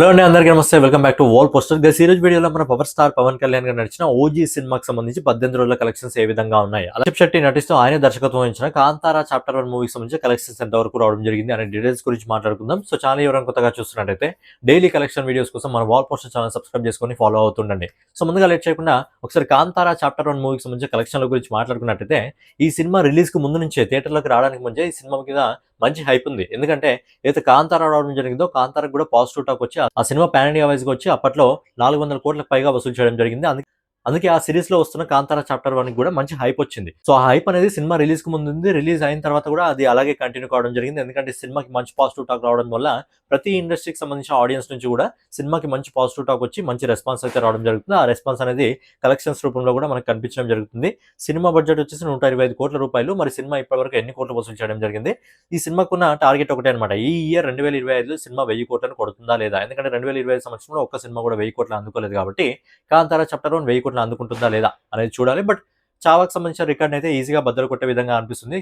Hello అండి అందరికీ నమస్తే. Welcome back to wall poster guys ఈ రోజు వీడియోలో మన పవర్ స్టార్ పవన్ కళ్యాణ్ గారు నడిచిన ఓజీ సినిమాకి సంబంధించి పద్దెనిమిది రోజుల కలెక్షన్స్ ఏ విధంగా ఉన్నాయి? అలక్షప్ శెట్టి నటిస్తూ ఆయన దర్శకత్వం వహించిన కాంతారా చాప్టర్ వన్ మూవీకి సంబంధించి కలెక్షన్స్ ఎంత వరకు రావడం జరిగింది అనే డీటెయిల్స్ గురించి మాట్లాడుకుందాం. సో ఛానల్ ఎవరైనా కొత్తగా చూస్తున్నట్టయితే డైలీ కలెక్షన్ వీడియోస్ కోసం మన వాల్ పోస్టర్ ఛానల్ సబ్స్క్రైబ్ చేసుకొని ఫాలో అవుతుండండి. సో ముందుగా లేట్ చేయకుండా ఒకసారి కాంతారా చాప్టర్ వన్ మూవీకి సంబంధించి కలెక్షన్ల గురించి మాట్లాడుకున్నట్టయితే ఈ సినిమా రిలీజ్కు ముందు నుంచే థియేటర్లోకి రావడానికి ముందే ఈ సినిమా మీద మంచి హైప్ ఉంది. ఎందుకంటే ఏదైతే కాంతారా రావడం జరిగిందో కాంతారకు కూడా పాజిటివ్ టాక్ వచ్చి ఆ సినిమా పాన్ ఇండియా వైజ్ వచ్చి అప్పట్లో నాలుగు వందల కోట్లకు పైగా వసూలు చేయడం జరిగింది. అందుకే అందుకే ఆ సిరీస్లో వస్తున్న కాంతారా చాప్టర్ వన్ కూడా మంచి హైప్ వచ్చింది. సో ఆ హైప్ అనేది సినిమా రిలీజ్కు ముందు ఉంది రిలీజ్ అయిన తర్వాత కూడా అది అలాగే కంటిన్యూ కావడం జరిగింది. ఎందుకంటే సినిమాకి మంచి పాజిటివ్ టాక్ రావడం వల్ల ప్రతి ఇండస్ట్రీకి సంబంధించిన ఆడియన్స్ నుంచి కూడా సినిమాకి మంచి పాజిటివ్ టాక్ వచ్చి మంచి రెస్పాన్స్ అయితే రావడం జరుగుతుంది. ఆ రెస్పాన్స్ అనేది కలెక్షన్స్ రూపంలో కూడా మనకు కనిపించడం జరుగుతుంది. సినిమా బడ్జెట్ వచ్చేసి నూట ఇరవై ఐదు కోట్ల రూపాయలు. మరి సినిమా ఇప్పటివరకు ఎన్ని కోట్లు వసూలు చేయడం జరిగింది? ఈ సినిమాకున్న టార్గెట్ ఒకటే అనమాట ఈ ఇయర్ రెండు వేల ఇరవై ఐదులో సినిమా వెయ్యి కోట్లను కొడుతుందా లేదా? ఎందుకంటే రెండు వేల ఇరవై ఐదు సంవత్సరంలో ఒక్క సినిమా కూడా వెయ్యి కోట్లు అందుకోలేదు కాబట్టి కాంతారా చాప్టర్ వన్ వెయ్యి కోట్లు అందుకుంటుందా లేదా అనేది చూడాలి. బట్ చావాకి సంబంధించిన రికార్డ్ అయితే ఈజీగా బద్దలు కొట్టే విధంగా అనిపిస్తుంది.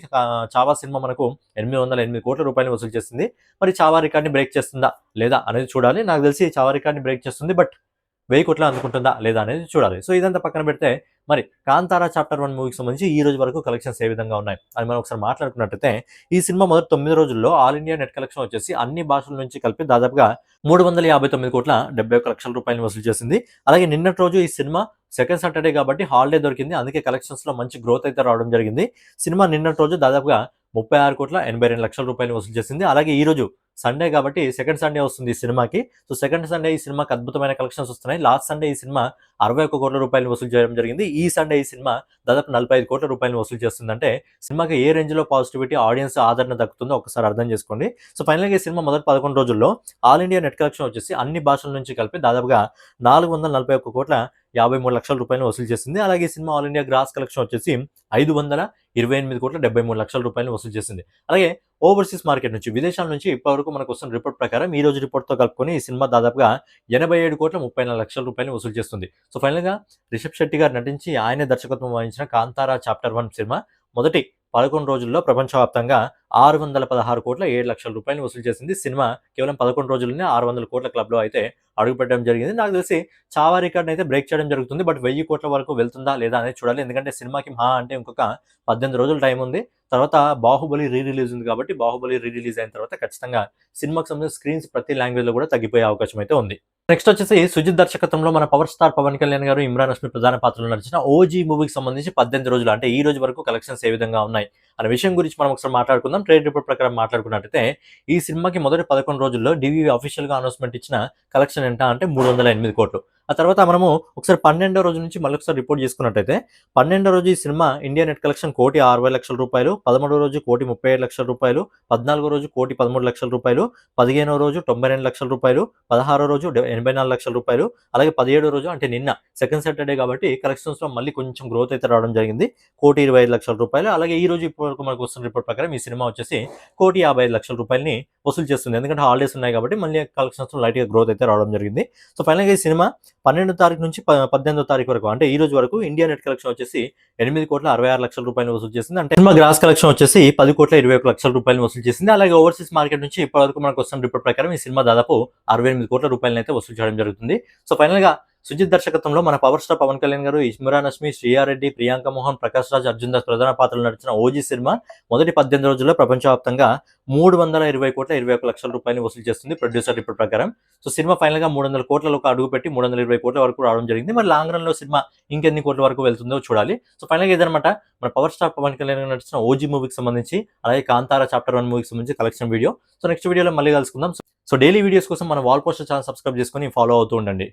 చావా సినిమా మనకు ఎనిమిది వందల ఎనిమిది కోట్ల రూపాయలు వసూలు చేసింది మరి చావా రికార్డ్ని బ్రేక్ చేస్తుందా లేదా అనేది చూడాలి. నాకు తెలిసి చావా రికార్డ్ని బ్రేక్ చేస్తుంది. బట్ వెయ్యి కోట్లు అందుకుంటుందా లేదా అనేది చూడాలి. సో ఇదంతా పక్కన పెడితే మరి కాంతారా చాప్టర్ వన్ మూవీకి సంబంధించి ఈ రోజు వరకు కలెక్షన్స్ ఏ విధంగా ఉన్నాయి? అని మనం ఒకసారి మాట్లాడుకున్నట్టయితే ఈ సినిమా మొదటి తొమ్మిది రోజుల్లో ఆల్ ఇండియా నెట్ కలెక్షన్ వచ్చేసి అన్ని భాషల నుంచి కలిపి దాదాపుగా మూడు వందల యాభై తొమ్మిది కోట్ల డెబ్బై ఒక లక్షల రూపాయలు వసూలు చేసింది. అలాగే నిన్నటి రోజు ఈ సినిమా సెకండ్ సాటర్డే కాబట్టి హాలిడే దొరికింది. అందుకే కలెక్షన్స్లో మంచి గ్రోత్ అయితే రావడం జరిగింది. సినిమా నిన్నటి రోజు దాదాపుగా ముప్పై ఆరు కోట్ల ఎనభై రెండు లక్షల రూపాయలు వసూలు చేసింది. అలాగే ఈ రోజు సండే కాబట్టి సెకండ్ సండే వస్తుంది ఈ సినిమాకి. సో సెకండ్ సండే ఈ సినిమాకి అద్భుతమైన కలెక్షన్స్ వస్తున్నాయి. లాస్ట్ సండే ఈ సినిమా అరవై ఒక్క కోట్ల రూపాయలు వసూలు చేయడం జరిగింది. ఈ సండే ఈ సినిమా దాదాపు నలభై ఐదు కోట్ల రూపాయలు వసూలు చేస్తుందంటే సినిమాకి ఏ రేంజ్లో పాజిటివిటీ ఆడియన్స్ ఆదరణ దక్కుతుందో ఒకసారి అర్థం చేసుకోండి. సో ఫైనల్గా ఈ సినిమా మొదటి పదకొండు రోజుల్లో ఆల్ ఇండియా నెట్ కలెక్షన్ వచ్చేసి అన్ని భాషల నుంచి కలిపి దాదాపుగా నాలుగు వందల నలభై ఒక్క కోట్ల యాభై మూడు లక్షల రూపాయలు వసూలు చేసింది. అలాగే cinema all India gross collection వచ్చేసి ఐదు వందల ఇరవై ఎనిమిది కోట్ల డెబ్బై మూడు లక్షల రూపాయలు వసూలు చేసింది. అలాగే ఓవర్సీస్ మార్కెట్ నుంచి విదేశాల నుంచి ఇప్పటివరకు మనకు వస్తున్న రిపోర్ట్ ప్రకారం ఈ రోజు రిపోర్ట్తో కలుపుకొని ఈ సినిమా దాదాపుగా ఎనభై ఏడు కోట్ల ముప్పై నాలుగు లక్షల రూపాయలు వసూలు చేస్తుంది. సో ఫైనల్గా రిషబ్ శెట్టి గారు నటించి ఆయన దర్శకత్వం వహించిన కాంతారా చాప్టర్ వన్ సినిమా మొదటి పదకొండు రోజుల్లో ప్రపంచవ్యాప్తంగా ఆరు వందల పదహారు కోట్ల ఏడు లక్షల రూపాయలు వసూలు చేసింది సినిమా. కేవలం పదకొండు రోజుల్లోనే ఆరు వందల కోట్ల క్లబ్లో అయితే అడుగుపెట్టడం జరిగింది. నాకు తెలిసి చావా రికార్డ్ అయితే బ్రేక్ చేయడం జరుగుతుంది. బట్ వెయ్యి కోట్ల వరకు వెళ్తుందా లేదా అనేది చూడాలి. ఎందుకంటే సినిమాకి మహా అంటే ఇంకొక పద్దెనిమిది రోజుల టైం ఉంది. తర్వాత బాహుబలి రీ రిలీజ్ ఉంది కాబట్టి బాహుబలి రీ రిలీజ్ అయిన తర్వాత ఖచ్చితంగా సినిమాకి సంబంధించిన స్క్రీన్స్ ప్రతి లాంగ్వేజ్లో కూడా తగ్గిపోయే అవకాశం అయితే ఉంది. నెక్స్ట్ వచ్చేసి సుజిత్ దర్శకత్వంలో మన పవర్ స్టార్ పవన్ కళ్యాణ్ గారు ఇమ్రాన్ హస్మి ప్రధాన పాత్రలో నడిచిన ఓజీ మూవీకి సంబంధించి పద్దెనిమిది రోజులు అంటే ఈ రోజు వరకు కలెక్షన్స్ ఏ విధంగా ఉన్నాయి? అనే విషయం గురించి మనం ఒకసారి మాట్లాడుకుందాం. ట్రేడ్ రిపోర్ట్ ప్రకారం మాట్లాడుకున్నట్టయితే ఈ సినిమాకి మొదటి పదకొండు రోజుల్లో డివి అఫీషియల్గా అనౌన్స్మెంట్ ఇచ్చిన కలెక్షన్ ఎంత? అంటే మూడు వందల ఎనిమిది కోట్లు. ఆ తర్వాత మనము ఒకసారి పన్నెండో రోజు నుంచి మళ్ళీ ఒకసారి రిపోర్ట్ చేసుకున్నట్టయితే పన్నెండో రోజు ఈ సినిమా ఇండియా నెట్ కలెక్షన్ కోటి అరవై లక్షల రూపాయలు పదమూడో రోజు కోటి ముప్పై ఏడు లక్షల రూపాయలు పద్నాలుగో రోజు కోటి పదమూడు లక్షల రూపాయలు పదిహేనో రోజు తొంభై రెండు లక్షల రూపాయలు పదహారో రోజు ఎనభై నాలుగు లక్షల రూపాయలు అలాగే పదిహేడో రోజు అంటే నిన్న సెకండ్ సాటర్డే కాబట్టి కలెక్షన్స్లో మళ్ళీ కొంచెం గ్రోత్ అయితే రావడం జరిగింది. కోటి ఇరవై ఐదు లక్షల రూపాయలు అలాగే ఈ రోజు ఇప్పటివరకు మనకు వస్తున్న రిపోర్ట్ ప్రకారం ఈ సినిమా వచ్చేసి కోటి యాభై ఐదు లక్షల రూపాయలని వసూలు చేస్తుంది. ఎందుకంటే హాలిడేస్ ఉన్నాయి కాబట్టి మళ్ళీ కలెక్షన్స్ లైట్గా గ్రోత్ అయితే రావడం జరిగింది. సో ఫైనల్గా ఈ సినిమా పన్నెండో తారీఖు నుంచి ప- పద్దెనిమిదో తారీఖు వరకు అంటే ఈ రోజు వరకు ఇండియా నెట్ కలెక్షన్ వచ్చేసి ఎనిమిది కోట్ల అరవై ఆరు లక్షల రూపాయలు వసూలు చేసింది. అంటే సినిమా గ్రాస్ కలెక్షన్ వచ్చేసి పది కోట్ల ఇరవై ఒక లక్షల రూపాయలు వసూలు చేసింది. అలాగే ఓవర్సీస్ మార్కెట్ నుంచి ఇప్పటివరకు మనకు వస్తున్న రిపోర్ట్ ప్రకారం ఈ సినిమా దాదాపు అరవై ఎనిమిది కోట్ల రూపాయలను అయితే వసూలు చేయడం జరుగుతుంది. సో ఫైనల్గా సుజిత్ దర్శకత్వంలో మన పవర్ స్టార్ పవన్ కళ్యాణ్ గారు ఇస్మిరాన్ హస్మి శ్రీయారెడ్డి ప్రియాంక మోహన్ ప్రకాష్ రాజ్ అర్జున్ దాస్ ప్రధాన పాత్రలు నడిచిన ఓజీ సినిమా మొదటి పద్దెనిమిది రోజుల్లో ప్రపంచవ్యాప్తంగా మూడు వందల ఇరవై కోట్ల ఇరవై ఒక లక్షల రూపాయలు వసూలు చేస్తుంది ప్రొడ్యూసర్ రిపోర్ట్ ప్రకారం. సో సినిమా ఫైనల్గా మూడు వందల కోట్లకు అడుగు పెట్టి మూడు వందల ఇరవై కోట్ల వరకు రావడం జరిగింది. మరి లాంగ్ రన్లో సినిమా ఇంకెన్ని కోట్ల వరకు వెళ్తుందో చూడాలి. సో ఫైనల్గా ఇదనమాట మన పవర్ స్టార్ పవన్ కళ్యాణ్ గారు నడిచిన ఓజీ మూవీకి సంబంధించి అలాగే కాంతారా చాప్టర్ వన్ మూవీకి సంబంధించి కలెక్షన్ వీడియో. సో నెక్స్ట్ వీడియోలో మళ్ళీ కలుసుకుందాం. సో డైలీ వీడియోస్ కోసం మన వాల్ పోస్టర్ ఛానల్ సబ్స్క్రైబ్ చేసుకొని ఫాలో అవుతూ ఉండండి.